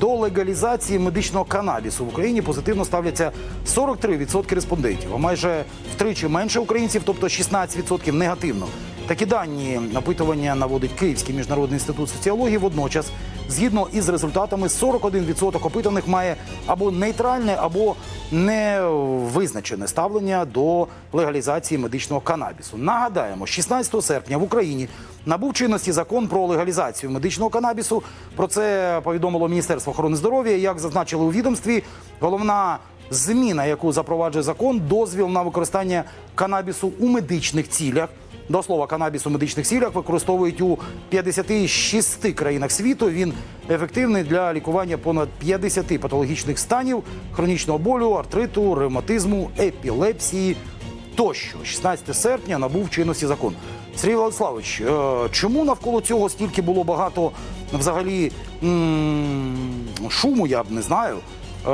До легалізації медичного канабісу в Україні позитивно ставляться 43% респондентів, а майже втричі менше українців, тобто 16% негативно. Такі дані опитування наводить Київський міжнародний інститут соціології. Водночас, згідно із результатами, 41% опитаних має або нейтральне, або невизначене ставлення до легалізації медичного канабісу. Нагадаємо, 16 серпня в Україні набув чинності закон про легалізацію медичного канабісу. Про це повідомило Міністерство охорони здоров'я. Як зазначили у відомстві, головна зміна, яку запроваджує закон, дозвіл на використання канабісу у медичних цілях. До слова, канабіс у медичних цілях використовують у 56 країнах світу. Він ефективний для лікування понад 50 патологічних станів, хронічного болю, артриту, ревматизму, епілепсії тощо. 16 серпня набув чинності закон. Сергій Владиславович, е, чому навколо цього стільки було багато взагалі шуму, я б не знаю. Е,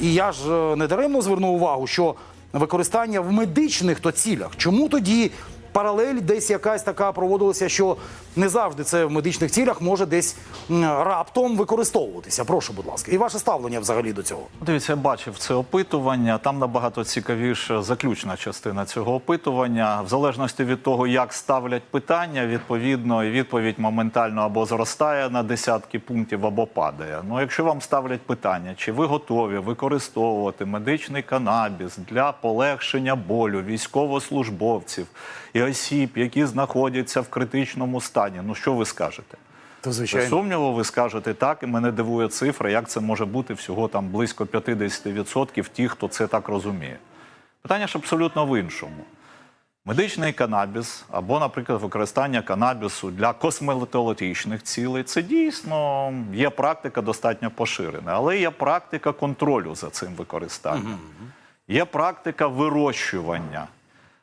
І я ж е, не даремно звернув увагу, що використання в медичних то цілях. Чому тоді паралель десь якась така проводилася, що не завжди це в медичних цілях може десь раптом використовуватися? Прошу, будь ласка, і ваше ставлення взагалі до цього. Дивіться, я бачив це опитування. Там набагато цікавіша заключна частина цього опитування. В залежності від того, як ставлять питання, відповідно, і відповідь моментально або зростає на десятки пунктів, або падає. Ну, якщо вам ставлять питання, чи ви готові використовувати медичний канабіс для полегшення болю військовослужбовців і осіб, які знаходяться в критичному стані, ну що ви скажете? То Без сумніву, ви скажете так, і мене дивує цифра, як це може бути всього там близько 50% тих, хто це так розуміє. Питання ж абсолютно в іншому. Медичний канабіс або, наприклад, використання канабісу для косметологічних цілей це дійсно є практика достатньо поширена, але є практика контролю за цим використанням. Є практика вирощування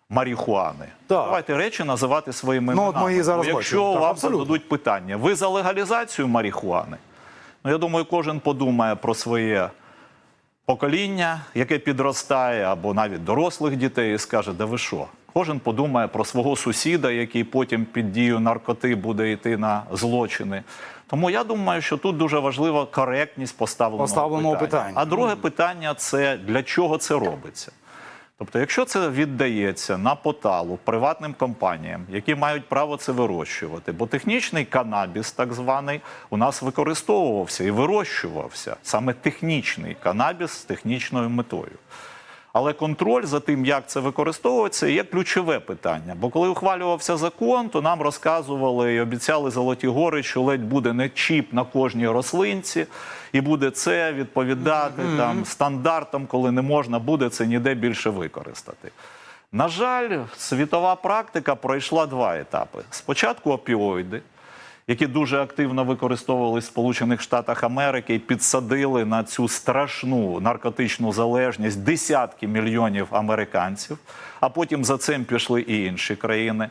марихуани. Так. Давайте речі називати своїми Ну, от іменами. ми зараз Бо Якщо бачимо. Вам зададуть питання, ви за легалізацію марихуани? Ну, я думаю, кожен подумає про своє покоління, яке підростає, або навіть дорослих дітей, і скаже, да ви що? Кожен подумає про свого сусіда, який потім під дією наркоти буде йти на злочини. Тому я думаю, що тут дуже важлива коректність поставленого, Поставленого питання. А друге питання це для чого це робиться? Тобто, якщо це віддається на поталу приватним компаніям, які мають право це вирощувати, бо технічний канабіс, так званий, у нас використовувався і вирощувався саме технічний канабіс з технічною метою. Але контроль за тим, як це використовується, є ключове питання. Бо коли ухвалювався закон, то нам розказували і обіцяли золоті гори, що ледь буде не чіп на кожній рослинці, і буде це відповідати там стандартам, коли не можна буде це ніде більше використати. На жаль, світова практика пройшла два етапи: спочатку опіоїди, які дуже активно використовувалися в Сполучених Штатах Америки і підсадили на цю страшну наркотичну залежність десятки мільйонів американців, а потім за цим пішли і інші країни.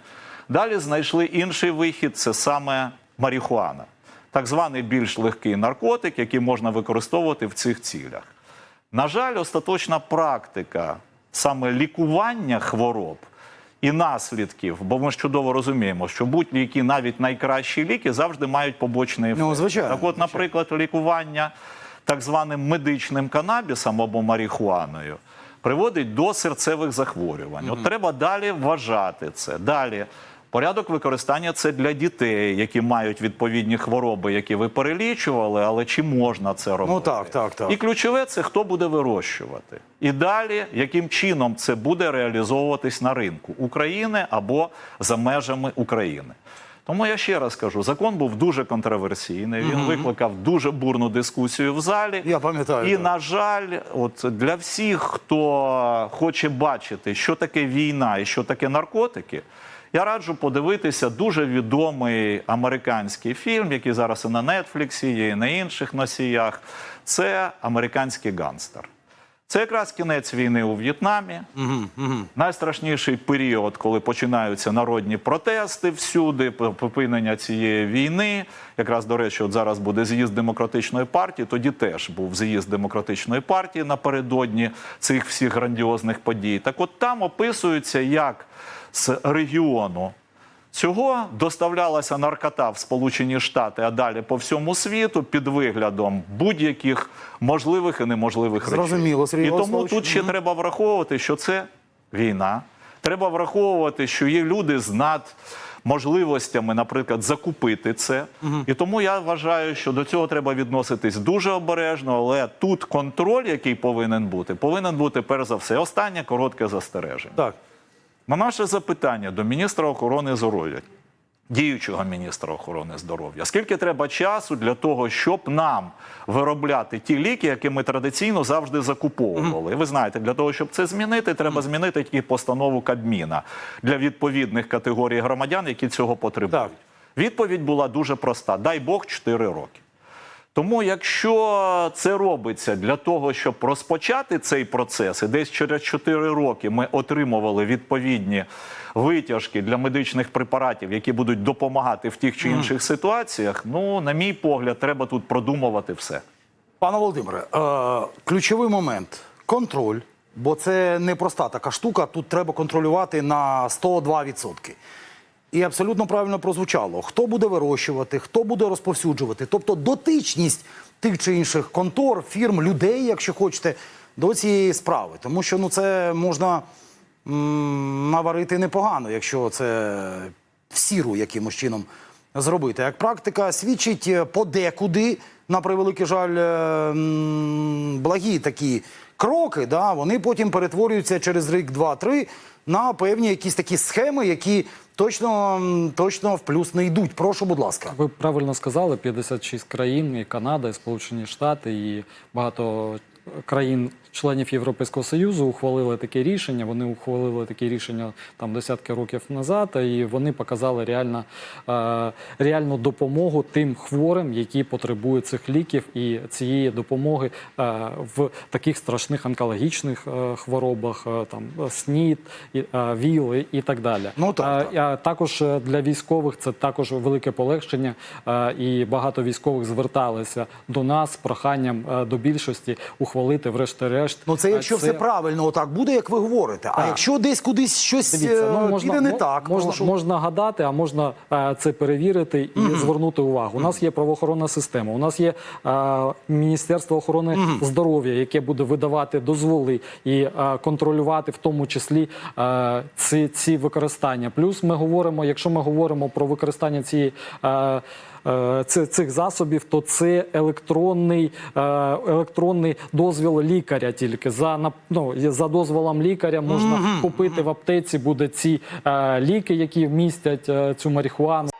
Далі знайшли інший вихід це саме марихуана, так званий більш легкий наркотик, який можна використовувати в цих цілях. На жаль, остаточна практика саме лікування хвороб і наслідків, бо ми ж чудово розуміємо, що будь-які навіть найкращі ліки завжди мають побочний ефект. Ну, звичайно, Так, от, наприклад, лікування так званим медичним канабісом або марихуаною приводить до серцевих захворювань. От треба далі вважати це. Далі. Порядок використання це для дітей, які мають відповідні хвороби, які ви перелічували, але чи можна це робити? Ну так, так, так. І ключове це хто буде вирощувати. І далі, яким чином це буде реалізовуватись на ринку України або за межами України. Тому я ще раз кажу: закон був дуже контроверсійний. Він викликав дуже бурну дискусію в залі. Я пам'ятаю, І так. на жаль, от для всіх, хто хоче бачити, що таке війна і що таке наркотики. Я раджу подивитися дуже відомий американський фільм, який зараз і на Нетфліксі, і на інших носіях. Це американський ганстер. Це якраз кінець війни у В'єтнамі. Найстрашніший період, коли починаються народні протести всюди, припинення цієї війни. Якраз до речі, от зараз буде з'їзд демократичної партії. Тоді теж був з'їзд демократичної партії напередодні цих всіх грандіозних подій. Так, от там описується, як з регіону Цього доставлялася наркота в Сполучені Штати, а далі по всьому світу під виглядом будь-яких можливих і неможливих речей. Зрозуміло, Сергій І тому тут ще треба враховувати, що це війна. Треба враховувати, що є люди з над можливостями, наприклад, закупити це. І тому я вважаю, що до цього треба відноситись дуже обережно, але тут контроль, який повинен бути, повинен бути перш за все. Останнє коротке застереження. Так. На наше запитання до міністра охорони здоров'я, діючого міністра охорони здоров'я, скільки треба часу для того, щоб нам виробляти ті ліки, які ми традиційно завжди закуповували? І Ви знаєте, для того, щоб це змінити, треба змінити тільки постанову Кабміна для відповідних категорій громадян, які цього потребують. Так. Відповідь була дуже проста: дай Бог 4 роки. Тому, якщо це робиться для того, щоб розпочати цей процес, і десь через 4 роки ми отримували відповідні витяжки для медичних препаратів, які будуть допомагати в тих чи інших ситуаціях, ну, на мій погляд, треба тут продумувати все. Пане Володимире, е, ключовий момент контроль, бо це не проста така штука. Тут треба контролювати на 102%. І абсолютно правильно прозвучало: хто буде вирощувати, хто буде розповсюджувати, тобто дотичність тих чи інших контор, фірм, людей, якщо хочете, до цієї справи. Тому що ну це можна наварити непогано, якщо це в сіру якимось чином зробити. Як практика свідчить е, подекуди, на превеликий жаль, е, благі такі кроки, да, вони потім перетворюються через рік, два, три на певні якісь такі схеми, які точно, точно в плюс не йдуть. Прошу, будь ласка. Ви правильно сказали, 56 країн, і Канада, і Сполучені Штати, і багато країн. Членів Європейського союзу ухвалили таке рішення. Вони ухвалили таке рішення там десятки років назад, і вони показали реально, е, реальну допомогу тим хворим, які потребують цих ліків, і цієї допомоги е, в таких страшних онкологічних е, хворобах, там СНІД, ВІЛ і, так далі. Ну, так, Е, також для військових це також велике полегшення, і багато військових зверталися до нас з проханням до більшості ухвалити врешті-решт. Ну це е, якщо все правильно, отак буде, як ви говорите. А Так. якщо десь кудись щось Дивіться, ну е, можна піде не так, можна, прошу. можна гадати, а можна е, це перевірити і звернути увагу. У нас є правоохоронна система, у нас є е, Міністерство охорони здоров'я, яке буде видавати дозволи і е, контролювати в тому числі е, ці, ці використання. Плюс ми говоримо, якщо ми говоримо про використання цієї. Е, е, цих засобів, то це електронний, е, електронний дозвіл лікаря. Тільки за ну, за дозволом лікаря можна купити в аптеці. Буде ці е, ліки, які містять е, цю марихуану.